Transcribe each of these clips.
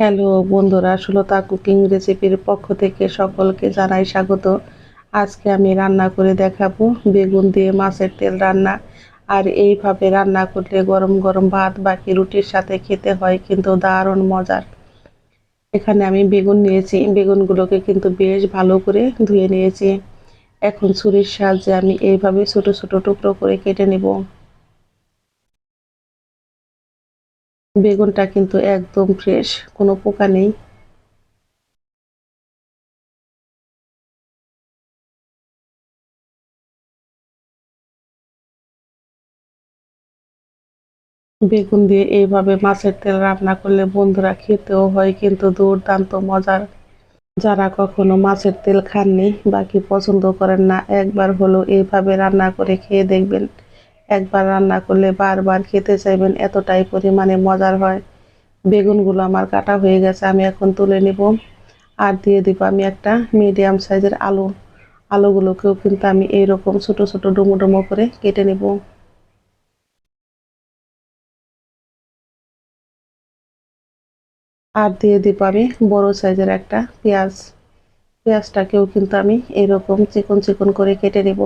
Hello বন্ধুরা, Sulata cooking রেসিপির পক্ষ থেকে সকলকে জানাই স্বাগত। আজকে আমি রান্না করে দেখাবো বেগুন দিয়ে মাছের তেল রান্না। আর এইভাবে রান্না করলে গরম গরম ভাত, বাকি রুটির সাথে খেতে হয়, কিন্তু দারুণ মজার। এখানে আমি বেগুন নিয়েছি। বেগুনগুলোকে কিন্তু বেশ ভালো করে ধুয়ে নিয়েছি। এখন ছুরির সাহায্যে আমি এইভাবে ছোট ছোট টুকরো করে কেটে নেব। বেগুনটা কিন্তু একদম ফ্রেশ কোনো পোকা নেই। বেগুন দিয়ে এইভাবে মাছের তেল রান্না করলে বন্ধুরা খেতেও হয়, কিন্তু দুর্দান্ত মজার। যারা কখনো মাছের তেল খাননি বাকি পছন্দ করেন না, একবার হলো এইভাবে রান্না করে খেয়ে দেখবেন। একবার রান্না করলে বারবার খেতে চাইবেন, এতটাই পরিমাণে মজার হয়। বেগুনগুলো আমার কাটা হয়ে গেছে, আমি এখন তুলে নিব। আর দিয়ে দিব আমি একটা মিডিয়াম সাইজের আলু। আলুগুলোকেও কিন্তু আমি এইরকম ছোট ছোট ডুমো ডুমো করে কেটে নেব। আর দিয়ে দিব আমি বড় সাইজের একটা পেঁয়াজ। পেঁয়াজটাকেও কিন্তু আমি এরকম চিকন চিকন করে কেটে নেব।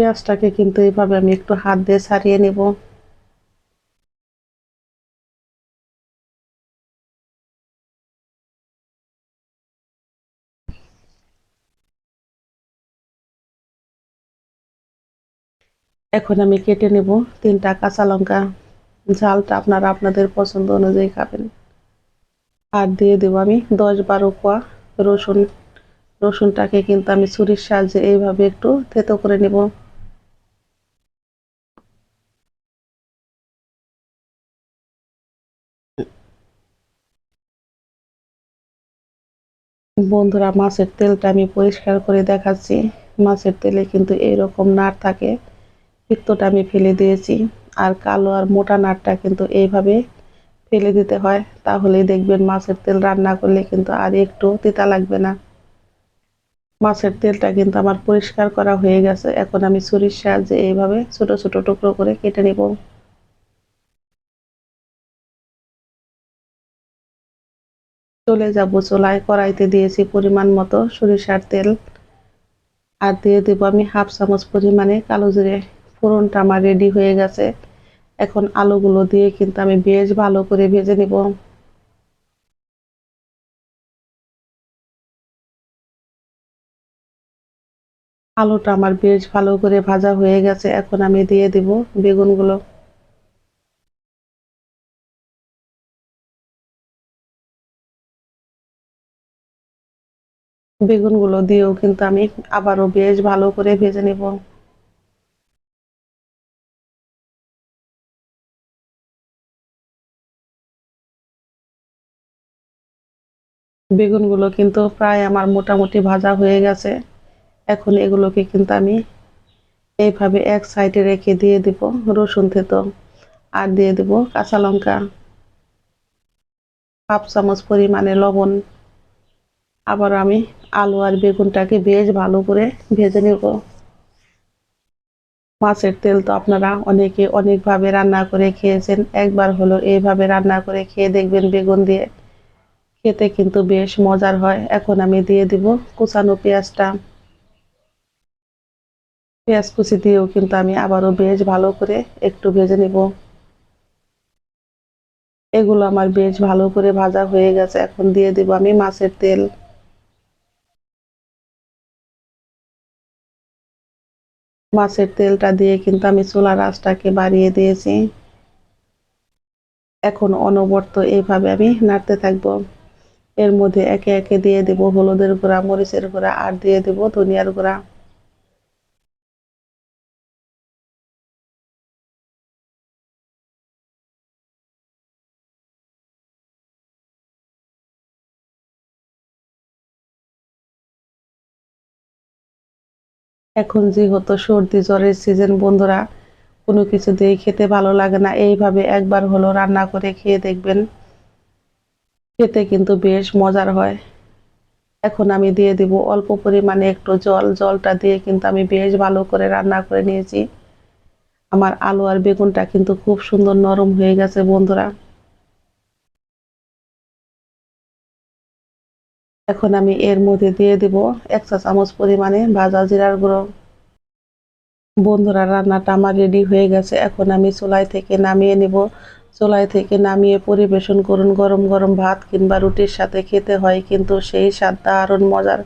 পেঁয়াজটাকে কিন্তু এইভাবে আমি একটু হাত দিয়ে ছাড়িয়ে নেব। এখন আমি কেটে নেব তিনটা কাঁচা লঙ্কা। ঝালটা আপনারা আপনাদের পছন্দ অনুযায়ী খাবেন। আর দিয়ে দেবো আমি দশ বারো কোয়া রসুন। রসুনটাকে কিন্তু আমি ছুরির সাহায্যে এইভাবে একটু থেতো করে নেব। বন্ধুরা, মাছের তেলটা আমি পরিষ্কার করে দেখাচ্ছি। মাছের তেলে কিন্তু এইরকম নাড় থাকে, পিত্তটা আমি ফেলে দিয়েছি। আর কালো আর মোটা নাড়টা কিন্তু এইভাবে ফেলে দিতে হয়, তাহলেই দেখবেন মাছের তেল রান্না করলে কিন্তু আর একটু তিতা লাগবে না। মাছের তেলটা কিন্তু আমার পরিষ্কার করা হয়ে গেছে। এখন আমি সরিষা সাহায্যে এইভাবে ছোট ছোট টুকরো করে কেটে নিব। চলে যাব চোলায় কড়াইতে দিয়েছি পরিমাণ মতো সরিষার তেল। আর দিয়ে দেবো আমি হাফ চামচ পরিমাণে কালো জিরে। ফোড়নটা আমার রেডি হয়ে গেছে। এখন আলুগুলো দিয়ে কিন্তু আমি বেশ ভালো করে ভেজে নিব। আলুটা আমার বেশ ভালো করে ভাজা হয়ে গেছে। এখন আমি দিয়ে দিব বেগুনগুলো। বেগুনগুলো দিয়েও কিন্তু আমি আবারও বেশ ভালো করে ভেজে নেব। বেগুনগুলো কিন্তু প্রায় আমার মোটামুটি ভাজা হয়ে গেছে। এখন এগুলোকে কিন্তু আমি এইভাবে এক সাইডে রেখে দিয়ে দিব রসুন থেতো আর দিয়ে দিব কাঁচা লঙ্কা। হাফ চামচ পরিমাণে লবণ। আবার আমি আলু আর বেগুনটাকে বেশ ভালো করে ভেজে নেব। মাছের তেল তো আপনারা অনেকে অনেকভাবে রান্না করে খেয়েছেন। একবার হলো এইভাবে রান্না করে খেয়ে দেখবেন বেগুন দিয়ে। খেতে কিন্তু বেশ মজার হয়। এখন আমি দিয়ে দিব কুচানো পেঁয়াজটা। পেঁয়াজ কুচি দিয়েও কিন্তু আমি আবারও বেশ ভালো করে একটু ভেজে নেব। এগুলো আমার বেশ ভালো করে ভাজা হয়ে গেছে। এখন দিয়ে দিব আমি মাছের তেল। মাছের তেলটা দিয়ে কিন্তু আমি চুলা আঁচটাকে বাড়িয়ে দিয়েছি। এখন অনবর্ত এইভাবে আমি নাড়তে থাকব। এর মধ্যে একে একে দিয়ে দেব হলুদের গুঁড়া, মরিচের গুঁড়া, আর দিয়ে দেব ধনিয়ার গুঁড়া। এখন যেহেতু সর্দি জ্বরের সিজন বন্ধুরা, কোনো কিছু দিয়ে খেতে ভালো লাগে না। এইভাবে একবার হলো রান্না করে খেয়ে দেখবেন। খেতে কিন্তু বেশ মজার হয়। এখন আমি দিয়ে দিব অল্প পরিমাণে একটু জল। জলটা দিয়ে কিন্তু আমি বেশ ভালো করে রান্না করে নিয়েছি। আমার আলু আর বেগুনটা কিন্তু খুব সুন্দর নরম হয়ে গেছে, বন্ধুরা। এখন আমি এর মধ্যে দিয়ে দিব এক চা চামচ পরিমাণে ভাজা জিরার গুঁড়ো। বন্ধুরা, রান্নাটা আমার রেডি হয়ে গেছে। এখন আমি চুলাই থেকে নামিয়ে নিব। চুলাই থেকে নামিয়ে পরিবেশন করুন। গরম গরম ভাত কিংবা রুটির সাথে খেতে হয়, কিন্তু সেই স্বাদটা আরও মজার।